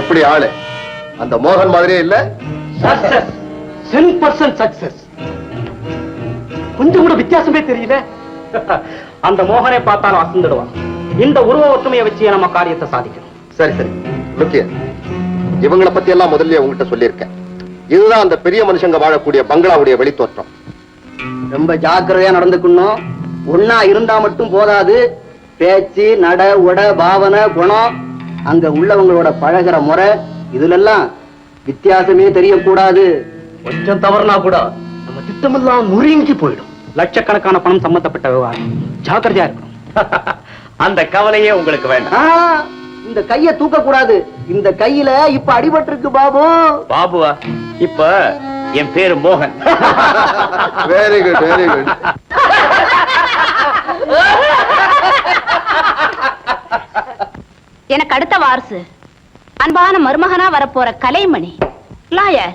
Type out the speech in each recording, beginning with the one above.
எப்படி ஆளு? அந்த மோகன் மாதிரியே இல்ல? சக்சஸ் டென் பர்சன்ட் சக்சஸ் கொஞ்சம் கூட வித்தியாசமே தெரியல. அந்த மோகனை பார்த்தாலும் அசந்துடுவான். இந்த உருவ ஒற்றுமையை வச்சு நம்ம காரியத்தை சாதிக்கணும். சரி சரி. லுக்கிய இவங்களை பத்தி எல்லாம் முதல்ல உங்ககிட்ட சொல்லியிருக்கேன். இதுதான் அந்த பெரிய மனுஷங்க வாழக்கூடிய பங்களாவுடைய வெளித்தோற்றம். ரொம்ப ஜாக்கிரதையா நடந்துக்கணும். ஒன்னா இருந்தா மட்டும் போதாது. பேச்சு நட உட பாவனை குணம் அங்க உள்ளவங்களோட பழகுற முறை இதுல எல்லாம் வித்தியாசமே தெரியக்கூடாது. கொஞ்சம் தவறுனா கூட நம்ம திட்டமெல்லாம் நொறுங்கி போயிடும். லட்சக்கணக்கான பணம் சம்பந்தப்பட்ட விவகாரம். ஜாக்கிரதையா இருக்கணும். அந்த கவலையே உங்களுக்கு வேண்டாம். இந்த கைய தூக்க கூடாது இந்த கையில இப்ப அடிபட்டு இருக்கு பாபு. பாபுவா? இப்ப என் பேரு மோகன். வெரி குட் வெரி குட் எனக்கு அடுத்த வாரிசு. அன்பான மருமகனா வரப்போற கலைமணி. லாயர்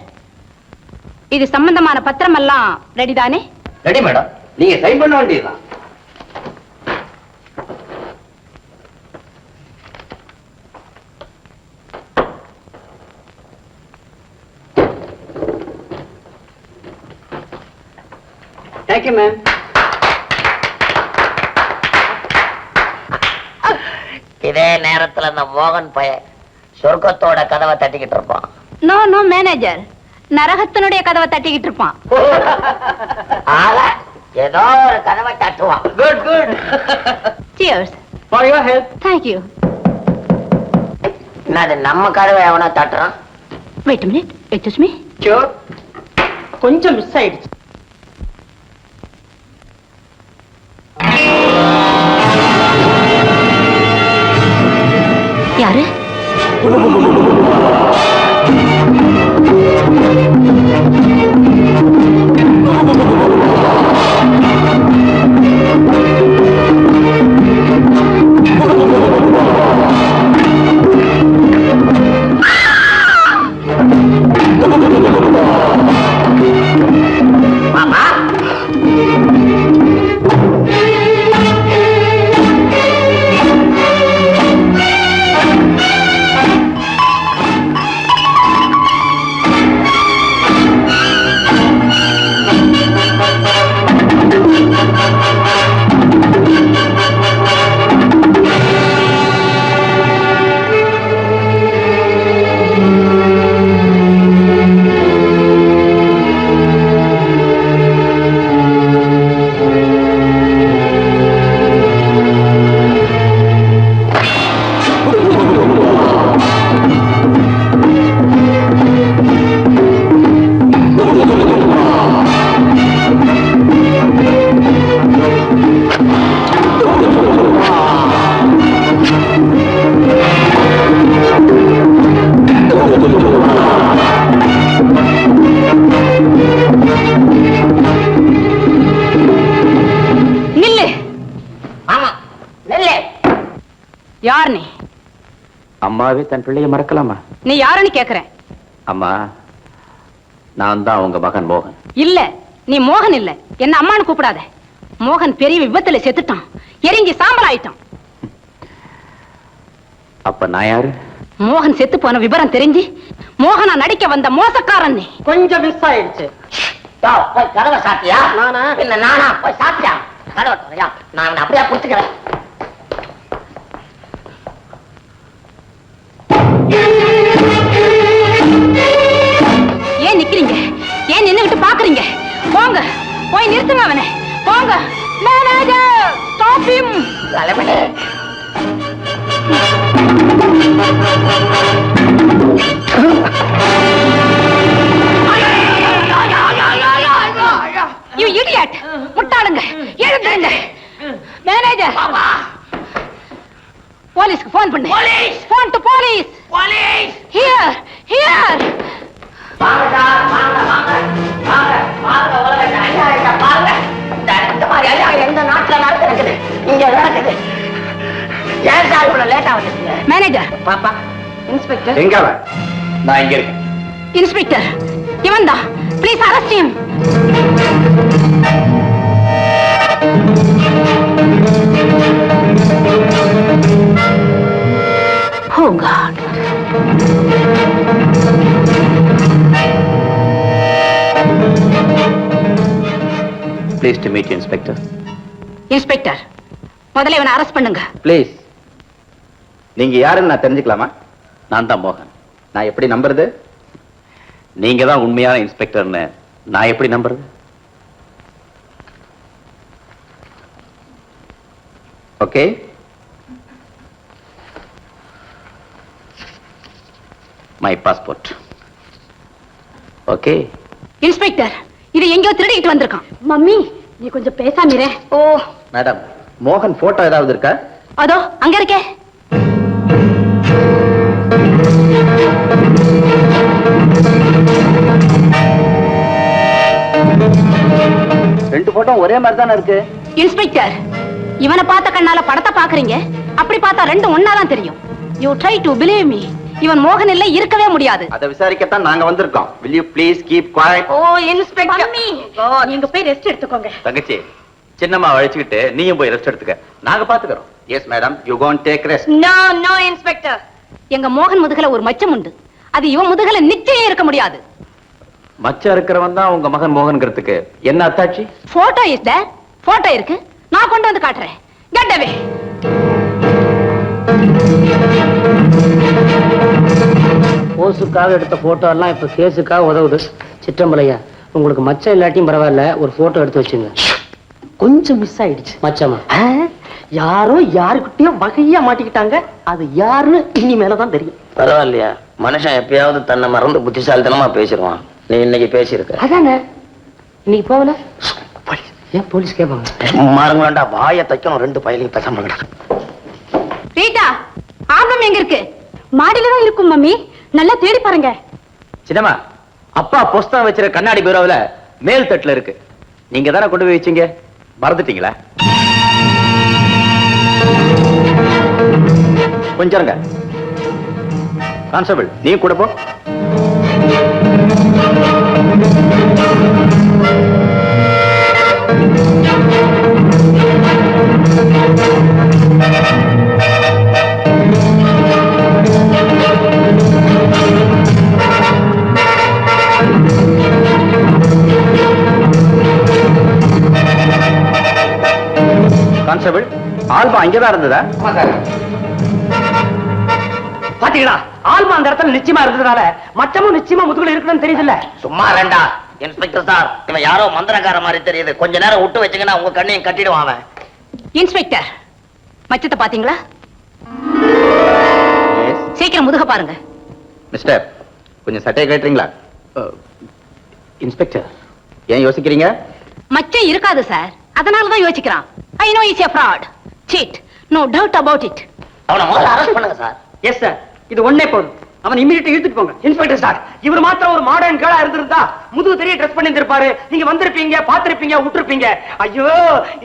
இது சம்பந்தமான பத்திரம் எல்லாம் ரெடிதானே? Ready madam. நீங்க சைன் பண்ண வேண்டியதுதான். தேங்க்யூ மேம் இதே நேரத்துல அந்த மோகன் பைய சொர்க்கத்தோட கதவை தட்டிக்கிட்டு இருப்பான். நோ நோ மேனேஜர் நரகத்தினுடைய கதவை தட்டிக்கிட்டு இருப்பான். ஆக ஏதோ ஒரு கதவை தட்டுவான். Good good cheers for your help thank you என்னது நம்ம கதவை எவனோ தட்டுறான்? Wait minute excuse me sure கொஞ்சம் மிஸ் ஆயிடுச்சு. ¡Vamos, vamos, vamos! யார் நீ அம்மாவே தன் பிள்ளையை மறக்கலாமா? நீ யாருன்னு கேக்குறேன். அம்மா நான் தான் உங்க மகன் மோகன். இல்ல நீ மோகன் இல்ல. என்ன அம்மான்னு கூப்பிடாத. மோகன் பெரிய விபத்துல செத்துட்டான். எரிஞ்சு சாம்பல் ஆயிட்டான் அப்ப நான் யாரு? மோகன் செத்து போன விவரம் தெரிஞ்சு மோகனா நடிக்க வந்த மோசக்காரன் நீ. கொஞ்சம் மிஸ் ஆயிடுச்சு. போய் கதவை சாத்தியா? நானா? பின்ன நானா? போய் சாத்தியா? கதவை. நான் அப்படியே புடிச்சுக்கிறேன். இடியட் முட்டாளுங்க. எழுந்துருங்க மேனேஜர் போலீஸ்க்கு ஃபோன் பண்ணு. Police! Phone to police police here here வாங்க சார், வாங்க, வாங்க, வாங்க, வாங்க, உலகத்தை அநியாயத்தை பாருங்க. இந்த இந்த மாதிரி அநியாயம் எந்த நாட்டுல நடக்குது இங்க நடக்குது. ஏன் சார் இவ்வளவு லேட்டா வந்துட்டீங்க? மேனேஜர் பாப்பா இன்ஸ்பெக்டர் எங்க நான் இங்க இருக்கேன். இன்ஸ்பெக்டர் இவன் தான் please arrest him. Please to meet inspector inspector முதல்ல இவனை அரெஸ்ட் பண்ணுங்க. ப்ளீஸ் நீங்க யாருன்னு நான் தெரிஞ்சுக்கலாமா? நான் தான் மோகன். நான் எப்படி நம்புறது? நீங்க தான் உண்மையான இன்ஸ்பெக்டர்னு நான் எப்படி நம்புறது? Okay my passport okay inspector இது எங்கேயோ திருடிட்டு வந்திருக்கான். மம்மி நீ கொஞ்சம் பேசாம ஓ மேடம் மோகன் போட்டோ ஏதாவது இருக்கா? அதோ அங்க இருக்கே. ரெண்டு போட்டோ ஒரே மாதிரி தானே இருக்கு? இன்ஸ்பெக்டர் இவனை பார்த்த கண்ணால படத்தை பாக்குறீங்க அப்படி பார்த்தா ரெண்டும் ஒன்னாதான் தெரியும். You try to believe me இவன் மோகன் இல்ல இருக்கவே முடியாது. அதை விசாரிக்கத்தான் நாங்க வந்திருக்கோம். Will you please keep quiet? Oh inspector நீங்க போய் ரெஸ்ட் எடுத்துக்கோங்க. தங்கச்சி சின்னம்மா அழைச்சுக்கிட்டு நீயும் போய் ரெஸ்ட் எடுத்துக்க. நாங்க பாத்துக்கிறோம். Yes madam you gone take rest no no inspector எங்க மோகன் முதுகுல ஒரு மச்சம் உண்டு. அது இவன் முதுகுல நிச்சயம் இருக்க முடியாது. மச்சம் இருக்கிறவன் தான் உங்க மகன் மோகன்கிறதுக்கு. என்ன அத்தாட்சி? போட்டோ இஸ் தேர் போட்டோ இருக்கு. நான் கொண்டு வந்து காட்டுறேன். கெட் அவே போஸுக்காக எடுத்த போட்டோ எல்லாம் இப்ப கேஸுக்காக உதவுது. சிற்றம்பலையா உங்களுக்கு மச்சம் இல்லாட்டியும் பரவாயில்ல ஒரு போட்டோ எடுத்து வச்சுங்க. கொஞ்சம் மிஸ் ஆயிடுச்சு. மச்சமா யாரோ யாருக்கிட்டயும் வகையா மாட்டிக்கிட்டாங்க. அது யாருன்னு இனிமேலதான் தெரியும். பரவாயில்லையா மனுஷன் எப்பயாவது தன்னை மறந்து புத்திசாலித்தனமா பேசிடுவான். நீ இன்னைக்கு பேசியிருக்க. அதானே? இன்னைக்கு போகல? ஏன் போலீஸ் கேட்பாங்க மாறுங்க வேண்டாம் வாயை தைக்கணும் ரெண்டு பயலையும் பேசாம கிடக்கு. ரீட்டா ஆல்பம் எங்க இருக்கு? மாடியில தான் இருக்கும் மம்மி. நல்லா தேடி பாருங்க. சின்னம்மா அப்பா புஸ்தகம் வச்சிருக்க கண்ணாடி பீரோவுல மேல் தட்டுல இருக்கு. நீங்க தானே கொண்டு போய் வச்சீங்க? மறந்துட்டீங்களா? கொஞ்சம் கான்ஸ்டபிள் நீ கூட போ. அங்கேதான் இருந்ததா? பாத்தீங்களா? ஆல்மா அந்த இடத்துல நிச்சயமா இருந்ததுனால மச்சமும் நிச்சயமா முதுகுல இருக்கணும்னு தெரியுதுல்ல? சும்மா ரெண்டா இன்ஸ்பெக்டர் சார். இவன் யாரோ மந்திரக்கார மாதிரி தெரியுது. கொஞ்ச நேரம் விட்டு வச்சீங்கன்னா உங்க கண்ணையும் கட்டிடுவான் அவன். இன்ஸ்பெக்டர் மச்சத்தை பாத்தீங்களா? சீக்கிரம் முதுக பாருங்க. மிஸ்டர் கொஞ்சம் சட்டையை கேட்டுறீங்களா இன்ஸ்பெக்டர். ஏன் யோசிக்கிறீங்க? மச்சம் இருக்காது சார். அதனால தான் யோசிக்கிறான். I know is a fraud cheat no doubt about it அவனை முதல்ல அரெஸ்ட் பண்ணுங்க சார் எஸ் சார் இது ஒண்ணே போதும். அவன் இம்மிடியா இழுத்துட்டு போங்க. இன்ஸ்பெக்டர் சார் இவர் மாத்திரம் ஒரு மாடர்ன் கேளா இருந்திருந்தா முதுகு தெரிய ட்ரெஸ் பண்ணி இருப்பாரு நீங்க வந்திருப்பீங்க பாத்திருப்பீங்க விட்டுருப்பீங்க ஐயோ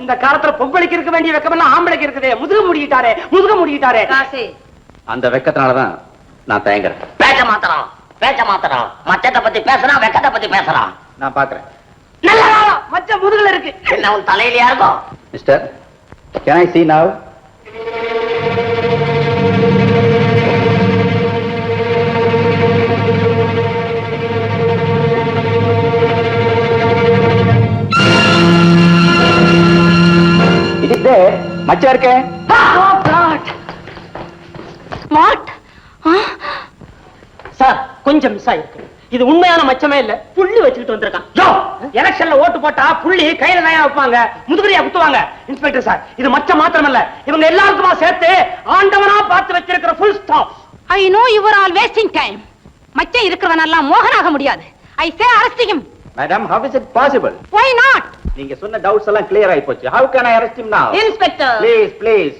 இந்த காலத்துல பொம்பளைக்கு இருக்க வேண்டிய வெக்கமெல்லாம் ஆம்பளைக்கு இருக்குது. முதுகு முடிக்கிட்டாரே முதுக முடிக்கிட்டாரே அந்த வெக்கத்தினாலதான் நான் தயங்குறேன். பேச்ச மாத்திரம் பேச்ச மாத்திரம் மச்சத்தை பத்தி பேசுறான் வெக்கத்தை பத்தி பேசுறான் நான் பாக்குறேன் நல்ல மச்ச முதுகுல இருக்கு. என்ன உன் தலையிலயா இருக்கும்? Mister can I see now? இருக்கேன் வாட் சார் கொஞ்சம் மிஸ் ஆயிருக்கு. இது உண்மையான மச்சமே இல்ல. புள்ளி வச்சுக்கிட்டு வந்திருக்கான். எலெக்ஷன்ல ஓட்டு போட்டா புள்ளி கையில தான் வைப்பாங்க. முதுகுறியா குத்துவாங்க. இன்ஸ்பெக்டர் சார் இது மச்சம் மாத்திரமல்ல. இவங்க எல்லாருக்குமா சேர்த்து ஆண்டவனா பார்த்து வச்சிருக்கிற full stop I know your all wasting time மச்சம் இருக்கிறவனெல்லாம் மோகனாக முடியாது. I say arresting madam how is it possible? Why not? நீங்க சொன்ன டவுட்ஸ் எல்லாம் கிளியர் ஆயி போச்சு. How can i arrest him now? Inspector please please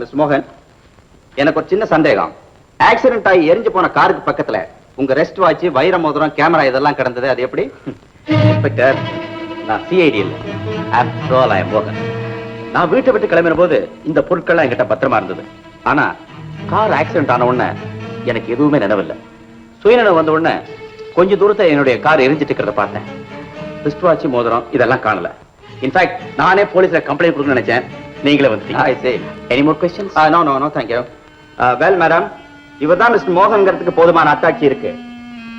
miss மோகன் எனக்கு ஒரு சின்ன சந்தேகம். ஆக்சிடென்ட் ஆகி எரிஞ்சு போன காருக்கு பக்கத்துல உங்க ரெஸ்ட் வாட்ச் வைர மோதிரம் கேமரா இதெல்லாம் கிடந்தது. அது எப்படி? இன்ஸ்பெக்டர் நான் சிஐடி இல்ல மோகன் நான் வீட்டை விட்டு கிளம்பின போது இந்த பொருட்கள்லாம் என்கிட்ட பத்திரமா இருந்தது. ஆனா கார் ஆக்சிடென்ட் ஆன உடனே எனக்கு எதுவுமே நினைவில்லை. சுயநினைவு வந்த உடனே கொஞ்ச தூரத்தை என்னுடைய கார் எரிஞ்சிட்டு இருக்கிறத பார்த்தேன். ரிஸ்ட் வாட்ச் மோதிரம் இதெல்லாம் காணல. இன்ஃபேக்ட் நானே போலீஸ்ல கம்ப்ளைண்ட் கொடுக்க நினைச்சேன். நீங்களே say any more questions no no no thank you well madam இவர்தான் மிஸ்டர் மோகன்கிறதுக்கு போதுமான அத்தாட்சி இருக்கு.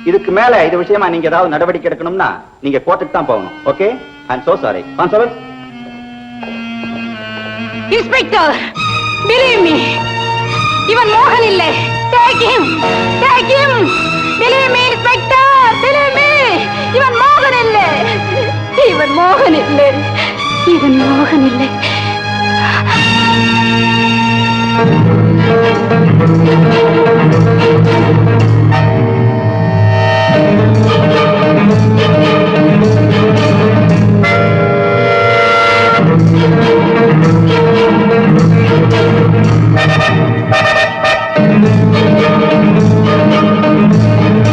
இதுக்கு மேல இது விஷயமா நீங்க ஏதாவது நடவடிக்கை எடுக்கணும்னா நீங்க கோர்ட்டுக்கு தான் போகணும். Okay? I'm so sorry constable inspector believe me இவன் மோகன் இல்லை. Take him take him believe me inspector believe me இவன் மோகன் இல்லை. இவன் மோகன் இல்லை. இவன் மோகன் இல்லை. Thank you.